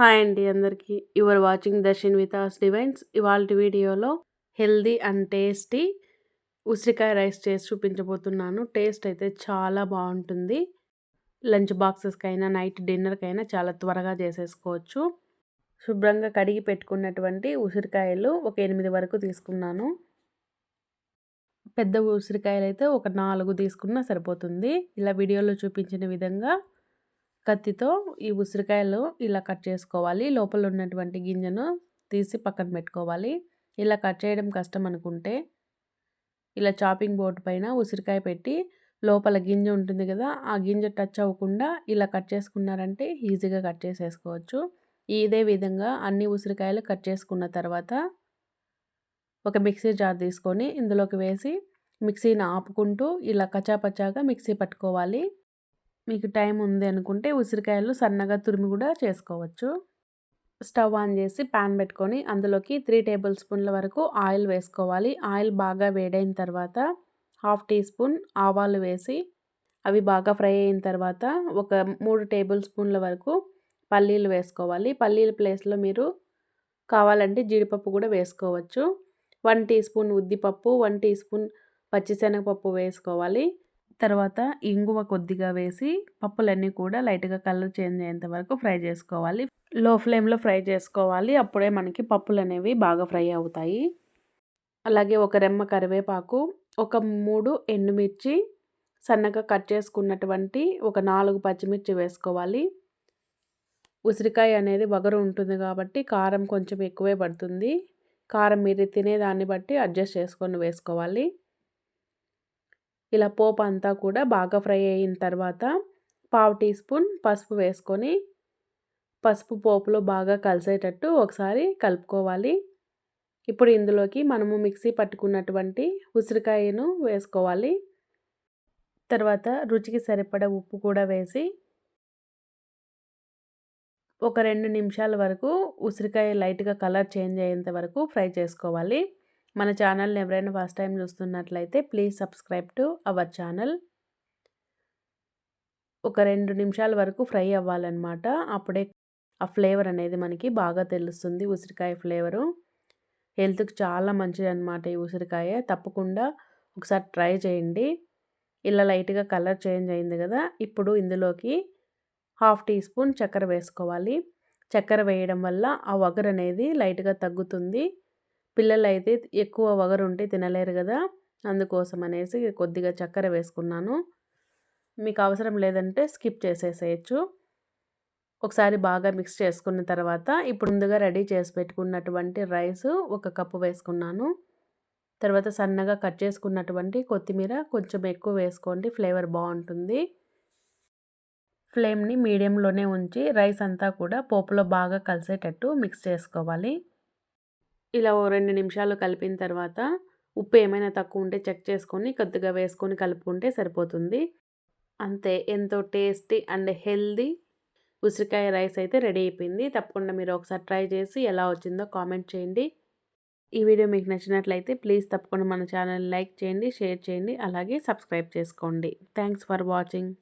Hi అండి అందరికీ. Your watching Darshan with us divines. ఇవాళ వీడియోలో హెల్దీ అండ్ టేస్టీ ఉసిరికాయ రైస్ చేసి చూపించబోతున్నాను. టేస్ట్ అయితే చాలా బాగుంటుంది. లంచ్ బాక్సెస్కైనా నైట్ డిన్నర్కైనా చాలా త్వరగా చేసేసుకోవచ్చు. శుభ్రంగా కడిగి పెట్టుకున్నటువంటి ఉసిరికాయలు ఒక ఎనిమిది వరకు తీసుకున్నాను. పెద్ద ఉసిరికాయలు అయితే ఒక నాలుగు తీసుకున్నా సరిపోతుంది. ఇలా వీడియోలో చూపించిన విధంగా కత్తితో ఈ ఉసిరికాయలు ఇలా కట్ చేసుకోవాలి. లోపల ఉన్నటువంటి గింజను తీసి పక్కన పెట్టుకోవాలి. ఇలా కట్ చేయడం కష్టం అనుకుంటే ఇలా చాపింగ్ బోర్డు పైన ఉసిరికాయ పెట్టి లోపల గింజ ఉంటుంది కదా ఆ గింజ టచ్ అవ్వకుండా ఇలా కట్ చేసుకున్నారంటే ఈజీగా కట్ చేసేసుకోవచ్చు. ఇదే విధంగా అన్ని ఉసిరికాయలు కట్ చేసుకున్న తర్వాత ఒక మిక్సీ జార్ తీసుకొని ఇందులోకి వేసి మిక్సీని ఆపుకుంటూ ఇలా కచాపచాగా మిక్సీ పట్టుకోవాలి. మీకు టైం ఉంది అనుకుంటే ఉసిరికాయలు సన్నగా తురిమి కూడా చేసుకోవచ్చు. స్టవ్ ఆన్ చేసి ప్యాన్ పెట్టుకొని అందులోకి త్రీ టేబుల్ స్పూన్ల వరకు ఆయిల్ వేసుకోవాలి. ఆయిల్ బాగా వేడైన తర్వాత హాఫ్ టీ స్పూన్ ఆవాలు వేసి అవి బాగా ఫ్రై అయిన తర్వాత ఒక మూడు టేబుల్ స్పూన్ల వరకు పల్లీలు వేసుకోవాలి. పల్లీల ప్లేస్లో మీరు కావాలంటే జీడిపప్పు కూడా వేసుకోవచ్చు. వన్ టీ స్పూన్ ఉద్దిపప్పు వన్ టీ స్పూన్ పచ్చిశనగపప్పు వేసుకోవాలి. తర్వాత ఇంగువ కొద్దిగా వేసి పప్పులన్నీ కూడా లైట్గా కలర్ చేంజ్ అయ్యేంత వరకు ఫ్రై చేసుకోవాలి. లో ఫ్లేమ్లో ఫ్రై చేసుకోవాలి. అప్పుడే మనకి పప్పులు అనేవి బాగా ఫ్రై అవుతాయి. అలాగే ఒక రెమ్మ కరివేపాకు ఒక మూడు ఎండుమిర్చి సన్నగా కట్ చేసుకున్నటువంటి ఒక నాలుగు పచ్చిమిర్చి వేసుకోవాలి. ఉసిరికాయ అనేది వగరు ఉంటుంది కాబట్టి కారం కొంచెం ఎక్కువే పడుతుంది. కారం మీరు తినేదాన్ని బట్టి అడ్జస్ట్ చేసుకొని వేసుకోవాలి. ఇలా పోపు అంతా కూడా బాగా ఫ్రై అయిన తర్వాత పావు టీ స్పూన్ పసుపు వేసుకొని పసుపు పోపులో బాగా కలిసేటట్టు ఒకసారి కలుపుకోవాలి. ఇప్పుడు ఇందులోకి మనము మిక్సీ పట్టుకున్నటువంటి ఉసిరికాయను వేసుకోవాలి. తర్వాత రుచికి సరిపడ ఉప్పు కూడా వేసి ఒక రెండు నిమిషాల వరకు ఉసిరికాయ లైట్గా కలర్ చేంజ్ అయ్యేంత వరకు ఫ్రై చేసుకోవాలి. మన ఛానల్ని ఎవరైనా ఫస్ట్ టైం చూస్తున్నట్లయితే please subscribe to our channel. ఒక రెండు నిమిషాల వరకు ఫ్రై అవ్వాలన్నమాట. అప్పుడే ఆ ఫ్లేవర్ అనేది మనకి బాగా తెలుస్తుంది ఉసిరికాయ ఫ్లేవరు. హెల్త్కి చాలా మంచిది అనమాట ఈ ఉసిరికాయ. తప్పకుండా ఒకసారి ట్రై చేయండి. ఇలా లైట్గా కలర్ చేంజ్ అయింది కదా ఇప్పుడు ఇందులోకి హాఫ్ టీ స్పూన్ చక్కెర వేసుకోవాలి. చక్కెర వేయడం వల్ల ఆ వగర్ అనేది లైట్గా తగ్గుతుంది. పిల్లలు అయితే ఎక్కువ వగరు ఉంటే తినలేరు కదా అందుకోసం అనేసి కొద్దిగా చక్కెర వేసుకున్నాను. మీకు అవసరం లేదంటే స్కిప్ చేసేసేయచ్చు. ఒకసారి బాగా మిక్స్ చేసుకున్న తర్వాత ఇప్పుడు ముందుగా రెడీ చేసి పెట్టుకున్నటువంటి రైస్ ఒక కప్పు వేసుకున్నాను. తర్వాత సన్నగా కట్ చేసుకున్నటువంటి కొత్తిమీర కొంచెం ఎక్కువ వేసుకోండి ఫ్లేవర్ బాగుంటుంది. ఫ్లేమ్ని మీడియంలోనే ఉంచి రైస్ అంతా కూడా పోపులో బాగా కలిసేటట్టు మిక్స్ చేసుకోవాలి. ఇలా ఓ రెండు నిమిషాలు కలిపిన తర్వాత ఉప్పు ఏమైనా తక్కువ ఉంటే చెక్ చేసుకొని కొద్దిగా వేసుకొని కలుపుకుంటే సరిపోతుంది. అంతే ఎంతో టేస్టీ అండ్ హెల్దీ ఉసిరికాయ రైస్ అయితే రెడీ అయిపోయింది. తప్పకుండా మీరు ఒకసారి ట్రై చేసి ఎలా వచ్చిందో కామెంట్ చేయండి. ఈ వీడియో మీకు నచ్చినట్లయితే ప్లీజ్ తప్పకుండా మన ఛానల్ లైక్ చేయండి షేర్ చేయండి అలాగే సబ్స్క్రైబ్ చేసుకోండి. Thanks for watching.